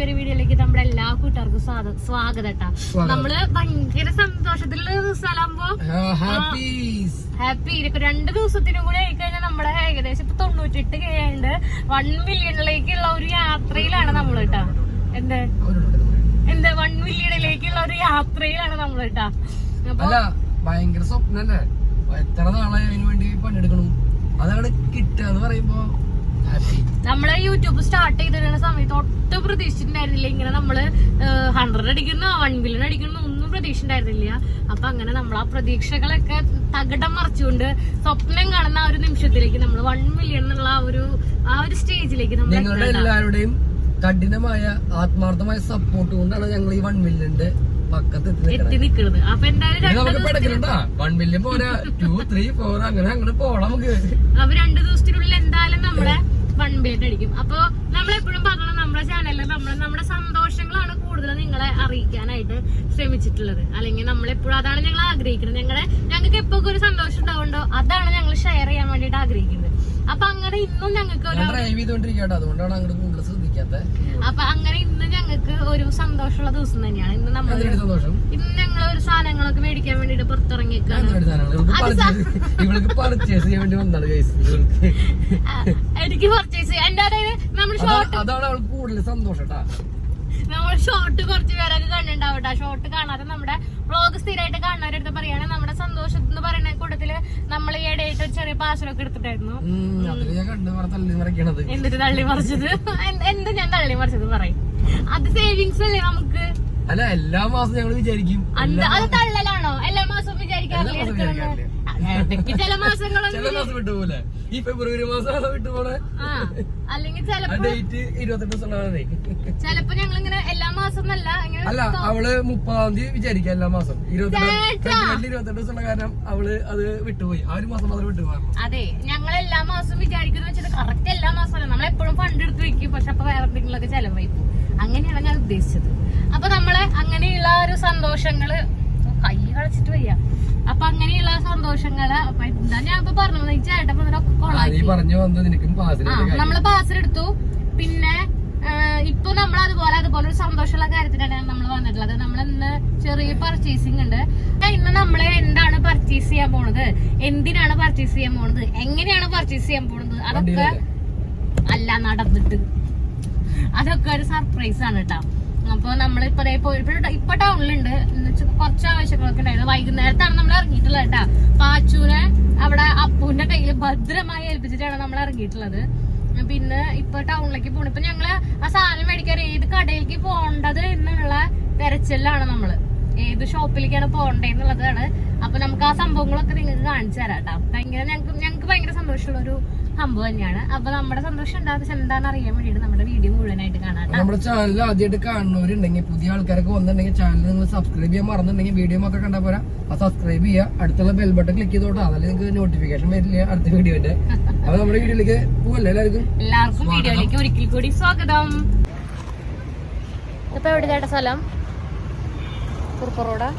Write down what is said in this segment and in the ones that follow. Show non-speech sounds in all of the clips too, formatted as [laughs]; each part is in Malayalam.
പുതിയൊരു വീഡിയോയിലേക്ക് നമ്മുടെ എല്ലാ കൂട്ടുകാർക്കും സ്വാഗ- സ്വാഗതം ട്ടാ. സ്വാഗതം. നമ്മൾ ഭയങ്കര സന്തോഷത്തിലുള്ള ദിവസമാകുമ്പോ ഹാപ്പി. ഇതൊക്കെ രണ്ട് ദിവസത്തിനും കൂടെ ആയിക്കഴിഞ്ഞാൽ നമ്മളെ ഏകദേശം ഇപ്പൊ തൊണ്ണൂറ്റെട്ട് കഴിയുണ്ട് വൺ മില്യണിലേക്കുള്ള ഒരു യാത്രയിലാണ് നമ്മൾ കേട്ടാ എന്ത്? എന്ത്? വൺ മില്യണിലേക്കുള്ള ഒരു യാത്രയിലാണ് നമ്മൾ കേട്ടാ ഭയങ്കര സ്വപ്നല്ലേ? എത്ര നാളായി അതിന് വേണ്ടി പണിയെടുക്കണം? അതാണ് കിട്ടുക എന്ന് പറയുമ്പോ നമ്മൾ യൂട്യൂബ് സ്റ്റാർട്ട് ചെയ്തിരുന്ന സമയത്ത് ഒട്ടും പ്രതീക്ഷിച്ചിട്ടുണ്ടായിരുന്നില്ല. ഇങ്ങനെ നമ്മൾ ഹൺഡ്രഡ് അടിക്കുന്ന വൺ ബില്യൺ അടിക്കുന്ന ഒന്നും പ്രതീക്ഷിച്ചിട്ടുണ്ടായിരുന്നില്ല. അപ്പൊ അങ്ങനെ നമ്മൾ ആ പ്രതീക്ഷകളൊക്കെ തകടം മറിച്ചുകൊണ്ട് സ്വപ്നം കാണുന്ന ആ ഒരു നിമിഷത്തിലേക്ക് നമ്മൾ വൺ മില്യൺ എന്നുള്ള ആ ഒരു ആ ഒരു സ്റ്റേജിലേക്ക് നമ്മൾ എല്ലാവരുടെയും കഠിനമായ ആത്മാർത്ഥമായ സപ്പോർട്ട് കൊണ്ടാണ് ഞങ്ങൾ ഈ വൺ മില്യന്റെ പക്കത്ത് എത്തി നിൽക്കുന്നത്. അപ്പൊ എന്തായാലും വൺ മില്യൺ പോരാ. ടു ത്രീ ഫോർ അങ്ങനെ അങ്ങോട്ട് നമുക്ക്. അപ്പൊ രണ്ട് ദിവസത്തിനുള്ളിൽ എന്തായാലും നമ്മളെ അടിക്കും അപ്പൊ നമ്മളെപ്പോഴും പറഞ്ഞത് നമ്മുടെ ചാനലിൽ നമ്മൾ നമ്മുടെ സന്തോഷങ്ങളാണ് കൂടുതൽ നിങ്ങളെ അറിയിക്കാനായിട്ട് ശ്രമിച്ചിട്ടുള്ളത്. അല്ലെങ്കിൽ നമ്മളെപ്പോഴും അതാണ് ഞങ്ങൾ ആഗ്രഹിക്കുന്നത്. ഞങ്ങളെ ഞങ്ങൾക്ക് എപ്പോ ഒരു സന്തോഷം ഉണ്ടാവുണ്ടോ അതാണ് ഞങ്ങൾ ഷെയർ ചെയ്യാൻ വേണ്ടിയിട്ട് ആഗ്രഹിക്കുന്നത്. അപ്പൊ അങ്ങനെ ഇന്നും ഞങ്ങൾക്ക് ഒരു അപ്പൊ അങ്ങനെ ഇന്ന് ഞങ്ങൾക്ക് സന്തോഷമുള്ള ദിവസം തന്നെയാണ്. ഇന്ന് നമ്മൾ ഇന്ന് ഞങ്ങൾ ഒരു സാധനങ്ങളൊക്കെ മേടിക്കാൻ വേണ്ടിട്ട് പുറത്തിറങ്ങിയേക്കാണ്. എനിക്ക് പർച്ചേസ് എന്റെ അതായത് നമ്മൾ ഷോർട്ട് സന്തോഷം. നമ്മൾ ഷോർട്ട് കുറച്ച് പേരൊക്കെ കണ്ടിട്ടുണ്ടാവട്ടെ ഷോർട്ട് കാണാതെ നമ്മുടെ വ്ളോഗ് സ്ഥിരമായിട്ട് കാണുന്നവരടുത്ത് പറയാണ് നമ്മുടെ സന്തോഷം എന്ന് പറയുന്ന കൂട്ടത്തിൽ നമ്മൾ ഈ ഇടയിട്ട് ഒരു ചെറിയ പാർസലൊക്കെ എടുത്തിട്ടായിരുന്നു. എന്നിട്ട് തള്ളി മറിച്ചത്? എന്ത് ഞാൻ തള്ളി മറിച്ചത് പറയും. അത് സേവിങ്സ് അല്ലേ നമുക്ക്? അല്ല എല്ലാ മാസം ഞങ്ങൾ വിചാരിക്കും. അത് തള്ളലാണോ? എല്ലാ മാസവും വിചാരിക്കാറില്ലേ ചില മാസങ്ങളൊന്നും മാസം വിട്ടുപോലെ ഈ ഫെബ്രുവരി മാസം അത് വിട്ടുപോലെ അല്ലെങ്കിൽ ഡേറ്റ് ഇരുപത്തെട്ട് ദിവസം ഉണ്ടാകാതെ ചിലപ്പോ ഞങ്ങൾ ഇങ്ങനെ എല്ലാ മാസം ഇങ്ങനെ അല്ല അവൾ മുപ്പതാം തീയതി വിചാരിക്കാം എല്ലാ മാസം. ഇരുപത്തെട്ട് ഇരുപത്തെട്ട് ദിവസം കാരണം അവൾ അത് വിട്ടുപോയി. ആ ഒരു മാസം മാത്രം വിട്ടുപോകാം അതെ ഞങ്ങൾ എല്ലാ മാസവും വിചാരിക്കുന്ന വെച്ചിട്ട് കറക്റ്റ് എല്ലാ മാസം നമ്മൾ എപ്പോഴും ഫണ്ട് എടുത്ത് വെക്കും. പക്ഷെ അപ്പൊ വേറെ എന്തെങ്കിലുമൊക്കെ ചെലവായി പോകും. അങ്ങനെയാണ് ഞാൻ ഉദ്ദേശിച്ചത്. അപ്പൊ നമ്മളെ അങ്ങനെയുള്ള ഒരു സന്തോഷങ്ങൾ കൈ കളിച്ചിട്ട് വയ്യ. അപ്പൊ അങ്ങനെയുള്ള സന്തോഷങ്ങൾ അപ്പൊ എന്താ ഞാൻ ഇപ്പൊ ചേട്ടൻ പറഞ്ഞു ആ നമ്മൾ പാസ് എടുത്തു. പിന്നെ ഇപ്പൊ നമ്മൾ അതുപോലെ അതുപോലെ ഒരു സന്തോഷമുള്ള കാര്യത്തിനാണ് നമ്മൾ വന്നിട്ടുള്ളത്. നമ്മൾ ഇന്ന് ചെറിയ പർച്ചേസിംഗ് ഉണ്ട്. ഇന്ന് നമ്മൾ എന്താണ് പർച്ചേസ് ചെയ്യാൻ പോണത്? എന്തിനാണ് പർച്ചേസ് ചെയ്യാൻ പോണത്? എങ്ങനെയാണ് പർച്ചേസ് ചെയ്യാൻ പോണത്? അതൊക്കെ അല്ല നടന്നിട്ട്. അതൊക്കെ ഒരു സർപ്രൈസ് ആണ് കേട്ടോ അപ്പൊ നമ്മൾ ഇപ്പൊ ദേ പോയി ഇപ്പൊ ടൗണിലുണ്ട്. കുറച്ച് ആവശ്യങ്ങളൊക്കെ ഉണ്ടായിരുന്നു. വൈകുന്നേരത്താണ് നമ്മൾ ഇറങ്ങിയിട്ടുള്ളത് കേട്ടോ പാച്ചൂനെ അവിടെ അപ്പുവിന്റെ കയ്യിൽ ഭദ്രമായി ഏൽപ്പിച്ചിട്ടാണ് നമ്മൾ ഇറങ്ങിയിട്ടുള്ളത്. പിന്നെ ഇപ്പൊ ടൗണിലേക്ക് പോണു. ഇപ്പൊ ഞങ്ങൾ ആ സാധനം മേടിക്കാൻ ഏത് കടയിലേക്ക് പോകേണ്ടത് എന്നുള്ള തെരച്ചിലാണ് നമ്മൾ. ഏത് ഷോപ്പിലേക്കാണ് പോകേണ്ടതെന്നുള്ളതാണ് അപ്പൊ നമുക്ക് ആ സംഭവങ്ങളൊക്കെ നിങ്ങൾക്ക് കാണിച്ചു തരാം കേട്ടോ ഭയങ്കര ഞങ്ങൾക്ക് ഞങ്ങൾക്ക് ഭയങ്കര സന്തോഷമുള്ള ഒരു സംഭവം തന്നെയാണ്. അപ്പൊ നമ്മുടെ സന്തോഷം ഉണ്ടാകുന്ന എന്താണെന്ന് അറിയാൻ വേണ്ടിയിട്ട് നമ്മുടെ വീഡിയോ മുഴുവനായിട്ട് കാണാം നമ്മുടെ ചാനൽ ആദ്യമായിട്ട് കാണുന്നവരുണ്ടെങ്കിൽ പുതിയ ആൾക്കാരൊക്കെ വന്നിട്ടുണ്ടെങ്കിൽ ചാനൽ നിങ്ങൾ സബ്സ്ക്രൈബ് ചെയ്യാൻ മറന്നിട്ടുണ്ടെങ്കിൽ വീഡിയോ ഒക്കെ കണ്ടാൽ പോരാ. ആ സബ്സ്ക്രൈബ് ചെയ്യുക. അടുത്തുള്ള ബെൽ ബട്ടൺ ക്ലിക്ക് ചെയ്തോട്ടെ. അതല്ലേ നിങ്ങൾക്ക് നോട്ടിഫിക്കേഷൻ വരില്ല അടുത്ത വീഡിയോന്റെ. അപ്പൊ നമ്മുടെ വീഡിയോയിലേക്ക് പോവല്ലേ എല്ലാവർക്കും? എല്ലാവർക്കും വീഡിയോയിലേക്ക് ഒരിക്കൽ കൂടി സ്വാഗതം. ഇപ്പൊ എവിടെ ചേട്ടാ സ്ഥലം? കുറുപ്പ റോഡാ?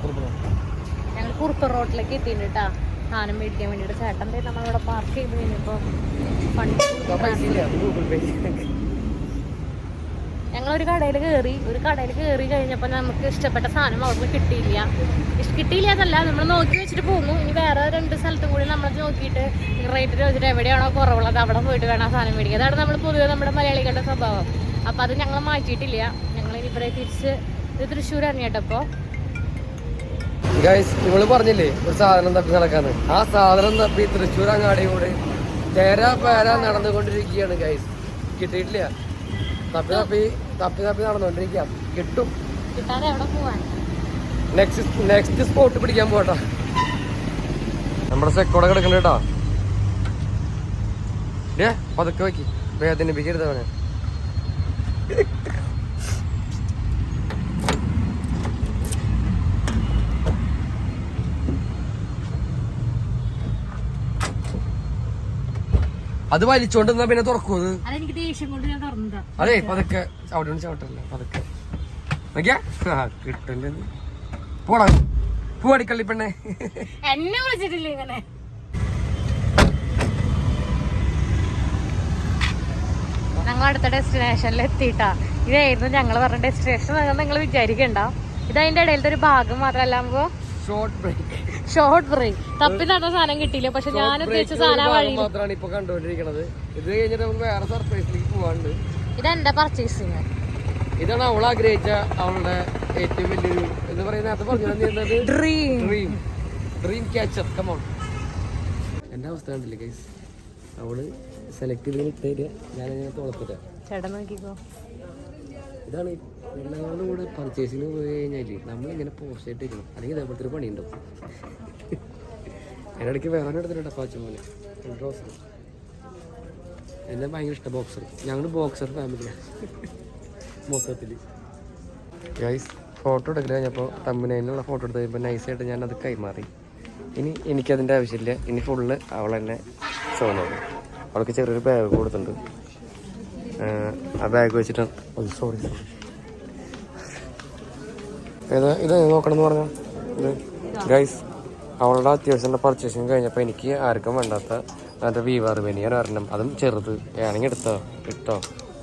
ഞങ്ങൾ കുറുപ്പ റോഡിലേക്ക് എത്തിയിട്ടുണ്ട് കേട്ടാ സാധനം മേടിക്കാൻ വേണ്ടിയിട്ട് ചേട്ടൻ നമ്മളിവിടെ പാർക്ക് ചെയ്ത് കഴിഞ്ഞപ്പോൾ ഫണ്ട് ഒരു കടയിൽ കയറി ഒരു കടയിൽ കയറി കഴിഞ്ഞപ്പോൾ നമുക്ക് ഇഷ്ടപ്പെട്ട സാധനം അവിടുന്ന് കിട്ടിയില്ല. കിട്ടിയില്ല എന്നല്ല നമ്മൾ നോക്കി വെച്ചിട്ട് പോന്നു. ഇനി വേറെ രണ്ട് സ്ഥലത്തും കൂടി നമ്മൾ നോക്കിയിട്ട് റേറ്റ് ചോദിച്ചിട്ട് എവിടെയാണോ കുറവുള്ളത് അവിടെ പോയിട്ട് വേണം ആ സാധനം മേടിക്കുക അതാണ് നമ്മൾ പൊതുവെ നമ്മുടെ മലയാളികളുടെ സ്വഭാവം. അപ്പോൾ അത് ഞങ്ങൾ മാറ്റിയിട്ടില്ല. ഞങ്ങൾ ഇനി ഇവിടെ തിരിച്ച് ഇത് തൃശ്ശൂരാണ് കേട്ടപ്പോൾ ഗൈസ് നിങ്ങൾ പറഞ്ഞില്ലേ ഒരു സാധനം തപ്പി നടക്കാന്ന്. ആ സാധനം തപ്പി തൃശ്ശൂർ അങ്ങാടിയോട് തേരാ പേര നടന്നുകൊണ്ടിരിക്കുകയാണ് ഗൈസ് കിട്ടിയിട്ടില്ല. തപ്പി തപ്പി തപ്പി തപ്പി നടന്നുകൊണ്ടിരിക്കുക. കിട്ടും. നെക്സ്റ്റ് നെക്സ്റ്റ് സ്പോട്ട് പിടിക്കാൻ പോട്ടാ. നമ്മുടെ സെക്കോടെ കിടക്കണ്ട കേട്ടോ. ഏ പതുക്കെ വയ്ക്കി. വേദനിപ്പിക്കരുത് അവനെ. അത് വലിച്ചോണ്ട് പിന്നെ തുറക്കൂ അതെനിക്ക് ദേഷ്യം കൊണ്ട് ഞാൻ തുറന്നതാ. അതെ പതുക്കെ. അവിടെ ചവിട്ടല്ല പതുക്കെ. നോക്കിയാ? കിട്ടില്ല പോടാ. പൂവടിക്കള്ളി പെണ്ണെ. എന്നെ വിളിച്ചിട്ടില്ല ഇങ്ങനെ ഞങ്ങൾ അടുത്ത ഡെസ്റ്റിനേഷനിൽ എത്തിയിട്ടാ. ഇതായിരുന്നു ഞങ്ങൾ പറഞ്ഞ ഡെസ്റ്റിനേഷൻ നിങ്ങൾ വിചാരിക്കണ്ട. ഇത് അതിന്റെ ഇടയിലത്തെ ഒരു ഭാഗം മാത്രമല്ല അപ്പൊ ഷോർട്ട് ബ്രേക്ക് ഷോർട്ട് ബ്രേക്ക് തപ്പി നടന്ന സാധനം കിട്ടിയില്ല പക്ഷെ ഞാൻ ഉദ്ദേശിച്ച സാധനം വഴി മാത്രമാണ് ഇപ്പൊ കണ്ടുകൊണ്ടിരിക്കുന്നത് ഇത് കഴിഞ്ഞിട്ട് നമുക്ക് വേറെ സർപ്രൈസിലേക്ക് പോവാണ്ട് ഇതെന്താ പർച്ചേസിങ് ഇതാണ് അവൾ ആഗ്രഹിച്ച അവളുടെ ഏറ്റവും വലിയൊരു എന്ന് പറയുന്നത് അത് പറഞ്ഞു dream dream dream catcher come on എന്റെ അവസ്ഥ കണ്ടില്ലേ ഗൈസ് അവൾ സെലക്ട് ചെയ്ത് ഞാൻ ഞാനിങ്ങനെ തുളത്തിട്ട ചേട്ടൻ നോക്കിക്കോ. ഇതാണ് എല്ലാവരുടെ കൂടെ പർച്ചേസിന് പോയി കഴിഞ്ഞാൽ നമ്മളിങ്ങനെ പോസ്റ്റ് ആയിട്ട് ഇരിക്കണം. അല്ലെങ്കിൽ ഇതേപോലത്തെ ഒരു പണിയുണ്ടാവും. [laughs] എന്റെ ഇടയ്ക്ക് വേറെ എടുത്തിട്ടുണ്ട് പാച്ചമോനെ ഡ്രോസർ എന്നെ ഭയങ്കര ഇഷ്ടം ബോക്സർ ഞങ്ങൾ ബോക്സർ ഫാമിലിയാണ് [laughs] മൊത്തത്തിൽ ഗൈസ് ഫോട്ടോ എടുക്കൽ കഴിഞ്ഞപ്പോൾ തമ്മിനുള്ള ഫോട്ടോ എടുത്ത് കഴിയുമ്പോൾ നൈസായിട്ട് ഞാൻ അത് കൈമാറി. ഇനി എനിക്കതിന്റെ ആവശ്യമില്ല. ഇനി ഫുള്ള് ഷോ നോക്കും അവൾക്ക് ചെറിയൊരു ബാഗ് കൊടുത്തിട്ടുണ്ട്. ആ ബാഗ് വെച്ചിട്ടാണ് സോറി സോറി ഏതാ ഇത് നോക്കണം എന്ന് പറഞ്ഞാൽ ഇത് ഗൈസ് അവളുടെ അത്യാവശ്യം പർച്ചേസിങ് കഴിഞ്ഞപ്പോൾ എനിക്ക് ആർക്കും വേണ്ടാത്ത മറ്റേ വീവാർ ബനിയൻ ഒരെണ്ണം അതും ചെറുത്. വേണമെങ്കിൽ എടുത്തോ ഇട്ടോ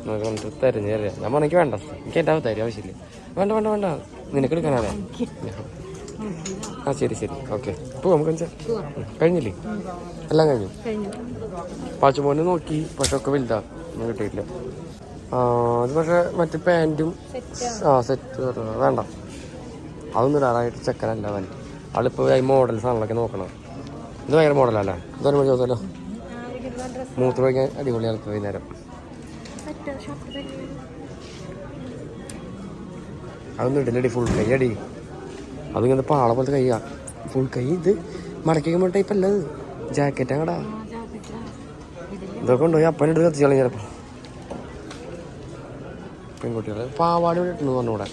നമുക്ക് വന്നിട്ട് തരുന്ന തരാം. ഞാൻ പറഞ്ഞ എനിക്ക് വേണ്ട. എനിക്ക് എന്റെ തരും ആവശ്യമില്ല. വേണ്ട വേണ്ട വേണ്ട. നിനക്ക് എടുക്കാനാണേ ആ ശരി ശരി. ഓക്കെ പോ നമുക്ക് കഴിഞ്ഞില്ലേ? എല്ലാം കഴിഞ്ഞു. പാച്ചുമോനെ നോക്കി പക്ഷെ ഒക്കെ വലുതാ. ഒന്നും കിട്ടിയിട്ടില്ല. അത് പക്ഷേ മറ്റേ പാന്റും ആ. സെറ്റ് വേണ്ട. അതൊന്നും ഇടാറായിട്ട് ചെക്കനല്ല അവൻ. ആളിപ്പോൾ ഈ മോഡൽ സാധനങ്ങളൊക്കെ നോക്കണം? ഇത് ഭയങ്കര മോഡലല്ലേ ഇതൊരു മണി ചോദിച്ചല്ലോ മൂത്ര വയ്ക്കാൻ അടിപൊളിയാണ് ആൾക്ക് വൈകുന്നേരം. അതൊന്നും ഇടില്ലടി ഫുൾ കൈ അടി. അതിങ്ങനെ പാള പോലത്തെ കൈയാ. ഫുൾ കൈ. ഇത് മടക്കി വയ്ക്കുമ്പോൾ ടൈപ്പ് അല്ല ജാക്കറ്റ് അങ്ങടാ ഇതൊക്കെ ഉണ്ടോ അപ്പനെടുത്ത് കത്തിച്ചാളി ചിലപ്പോൾ പെൺകുട്ടികൾ പാവാടി ഇവിടെ ഇട്ടെന്ന് പറഞ്ഞു ഇവിടെ.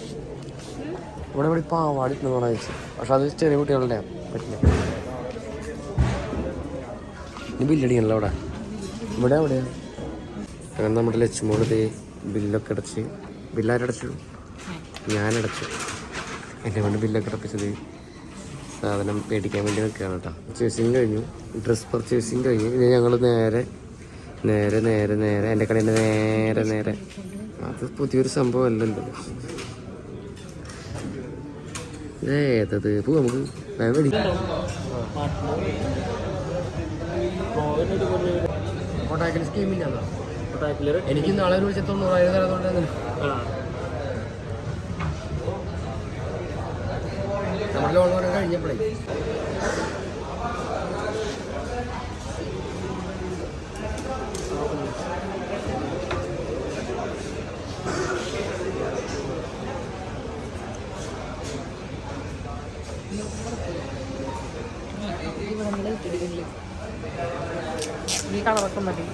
ഇവിടെ ഇവിടെ പാവാടി ഇട്ടെന്ന് പറഞ്ഞാൽ പക്ഷെ അത് ചെറിയ കുട്ടികളുടെ പറ്റില്ല. ഇനി ബില്ലടിക്കണല്ലോ അവിടെ. ഇവിടെ എവിടെയാണ് അങ്ങനെ നമ്മുടെ ലക്ഷ്മോട് ദേ ബില്ലൊക്കെ അടച്ച് ബില്ലാരടച്ചു ഞാനടച്ചു എന്നെ കൊണ്ട് ബില്ലൊക്കെ അടപ്പിച്ചത് സാധനം മേടിക്കാൻ വേണ്ടി നിൽക്കുകയാണ് കേട്ടോ. പർച്ചേസിങ് കഴിഞ്ഞു. ഡ്രസ്സ് പർച്ചേസിങ് കഴിഞ്ഞു. ഞങ്ങൾ നേരെ നേരെ നേരെ നേരെ. എന്റെ കടയിൽ നേരെ നേരെ. അത് പുതിയൊരു സംഭവം അല്ലല്ലോ ഏതത്? പോ നമുക്ക് വേവടി. കോട്ടാക്കിൽ എനിക്ക് നാളെ ഒരു വിളിച്ച തൊണ്ണൂറായിരം തരാത്തോണ്ട് നമ്മുടെ ലോൺ പറയാൻ ഈ കളറൊക്കെ മതി.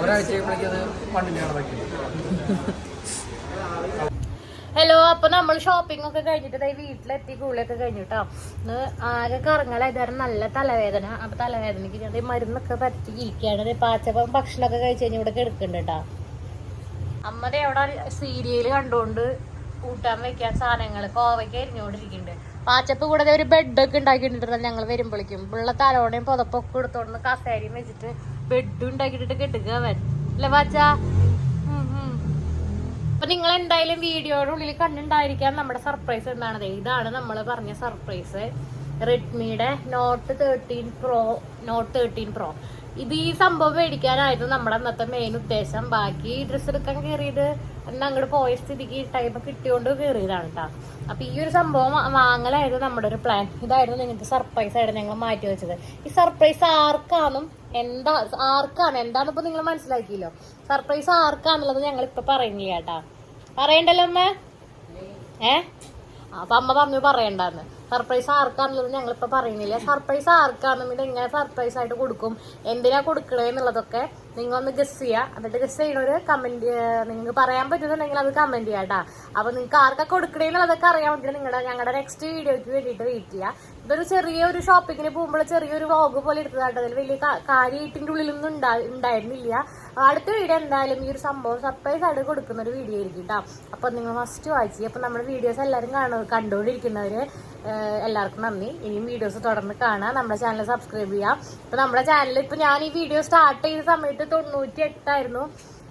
ഒരാഴ്ച പണ്ടിനാണ് വയ്ക്കുന്നത് [laughs] ഹലോ അപ്പൊ നമ്മൾ ഷോപ്പിംഗ് ഒക്കെ കഴിഞ്ഞിട്ട് വീട്ടിലെത്തി കൂളിയൊക്കെ കഴിഞ്ഞിട്ടോ. ആകെ കറങ്ങലായതായിരുന്നു നല്ല തലവേദന. അപ്പൊ തലവേദനക്ക് ഞാൻ മരുന്നൊക്കെ പറ്റി ഇരിക്കുകയാണ്. പാച്ചപ്പം ഭക്ഷണമൊക്കെ കഴിച്ച് കഴിഞ്ഞ് ഇവിടെ കിടക്കുന്നുണ്ട് കേട്ടോ. അമ്മ ദേ അവിടെ സീരിയൽ കണ്ടുകൊണ്ട് കൂട്ടാൻ വെക്കാൻ സാധനങ്ങൾ കോവയ്ക്ക് എരിഞ്ഞുകൊണ്ടിരിക്കുന്നുണ്ട് പാച്ചപ്പ് കൂടാതെ ഒരു ബെഡൊക്കെ ഉണ്ടാക്കിയിട്ടുണ്ട് ഞങ്ങൾ വരുമ്പോഴേക്കും ഉള്ള തലോണയും പുതപ്പൊക്കെ എടുത്തോണ്ട് കസേരയും വെച്ചിട്ട് ബെഡ് ഉണ്ടാക്കിയിട്ട് കെട്ടുക അവൻ. അല്ലേ പാച്ച? അപ്പൊ നിങ്ങൾ എന്തായാലും വീഡിയോയുടെ ഉള്ളിൽ കണ്ടിട്ടുണ്ടായിരിക്കാം നമ്മുടെ സർപ്രൈസ് എന്താണത് ഇതാണ് നമ്മൾ പറഞ്ഞ surprise റെഡ്മിയുടെ note thirteen pro note thirteen pro ഇത് ഈ സംഭവം മേടിക്കാനായിരുന്നു നമ്മുടെ അന്നത്തെ മെയിൻ ഉദ്ദേശം. ബാക്കി ഡ്രസ്സ് എടുക്കാൻ കയറിയത് അന്ന് അങ്ങോട്ട് പോയ സ്ഥിതിക്ക് ടൈം കിട്ടിയോണ്ട് കയറിയതാണ് കേട്ടോ അപ്പൊ ഈ ഒരു സംഭവം വാങ്ങലായിരുന്നു നമ്മുടെ ഒരു പ്ലാൻ ഇതായിരുന്നു നിങ്ങൾക്ക് സർപ്രൈസ് ആയിരുന്നു ഞങ്ങൾ മാറ്റി വെച്ചത്. ഈ സർപ്രൈസ് ആർക്കാന്നും എന്താ ആർക്കാണ്? എന്താണിപ്പോ നിങ്ങൾ മനസ്സിലാക്കിയല്ലോ? സർപ്രൈസ് ആർക്കാന്നുള്ളത് ഞങ്ങൾ ഇപ്പൊ പറയുന്നില്ല കേട്ടാ പറയണ്ടല്ലോ അമ്മ? ഏ? അപ്പൊ അമ്മ പറഞ്ഞു പറയണ്ടെന്ന്. സർപ്രൈസ് ആർക്കാണെന്നുള്ളത് ഞങ്ങളിപ്പോ പറയുന്നില്ല. സർപ്രൈസ് ആർക്കാണെന്നുണ്ടെങ്കിൽ എങ്ങനെ സർപ്രൈസ് ആയിട്ട് കൊടുക്കും? എന്തിനാ കൊടുക്കണേ എന്നുള്ളതൊക്കെ നിങ്ങൾ ഒന്ന് ഗസ് ചെയ്യുക എന്നിട്ട് ഗസ് ചെയ്യണൊരു കമന്റ് നിങ്ങൾക്ക് പറയാൻ പറ്റുന്നുണ്ടെങ്കിൽ അത് കമന്റ് ചെയ്യാം കേട്ടാ അപ്പൊ നിങ്ങൾക്ക് ആർക്കാ കൊടുക്കണേ എന്നുള്ളതൊക്കെ അറിയാൻ പറ്റില്ല നിങ്ങളുടെ ഞങ്ങളുടെ നെക്സ്റ്റ് വീഡിയോയ്ക്ക് വേണ്ടിയിട്ട് വെയിറ്റ് ചെയ്യുക ഇതൊരു ചെറിയൊരു ഷോപ്പിങ്ങിന് പോകുമ്പോൾ ചെറിയൊരു വ്ളോഗ് പോലെ എടുത്തതാട്ടോ. അതിൽ വലിയ കാ- കാര്യമായിട്ടിന്റെ ഉള്ളിലൊന്നും ഉണ്ടാ- ഉണ്ടായിരുന്നില്ല. അടുത്ത വീഡിയോ എന്തായാലും ഈ ഒരു സംഭവം സർപ്രൈസ് ആയിട്ട് കൊടുക്കുന്ന ഒരു വീഡിയോ ആയിരിക്കും കേട്ടോ അപ്പൊ നിങ്ങൾ ഫസ്റ്റ് വായിച്ചു അപ്പൊ നമ്മുടെ വീഡിയോസ് എല്ലാവരും കാണു കണ്ടുകൊണ്ടിരിക്കുന്നവര് എല്ലാവർക്കും നന്ദി. ഇനിയും വീഡിയോസ് തുടർന്ന് കാണാം. നമ്മുടെ ചാനൽ സബ്സ്ക്രൈബ് ചെയ്യാം. ഇപ്പൊ നമ്മുടെ ചാനൽ ഇപ്പൊ ഞാൻ ഈ വീഡിയോ സ്റ്റാർട്ട് ചെയ്ത സമയത്ത് തൊണ്ണൂറ്റി എട്ടായിരുന്നു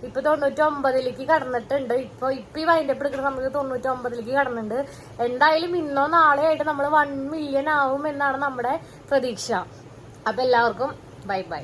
ഇപ്പൊ തൊണ്ണൂറ്റി ഒമ്പതിലേക്ക് കടന്നിട്ടുണ്ട്. ഇപ്പൊ ഇപ്പൊ ഈ വൈൻഡപ്പ് എടുക്കുന്ന സമയത്ത് തൊണ്ണൂറ്റി ഒമ്പതിലേക്ക് കടന്നുണ്ട് എന്തായാലും ഇന്നോ നാളെ ആയിട്ട് നമ്മൾ വൺ മില്യൺ ആവും എന്നാണ് നമ്മുടെ പ്രതീക്ഷ. അപ്പൊ എല്ലാവർക്കും ബൈ ബൈ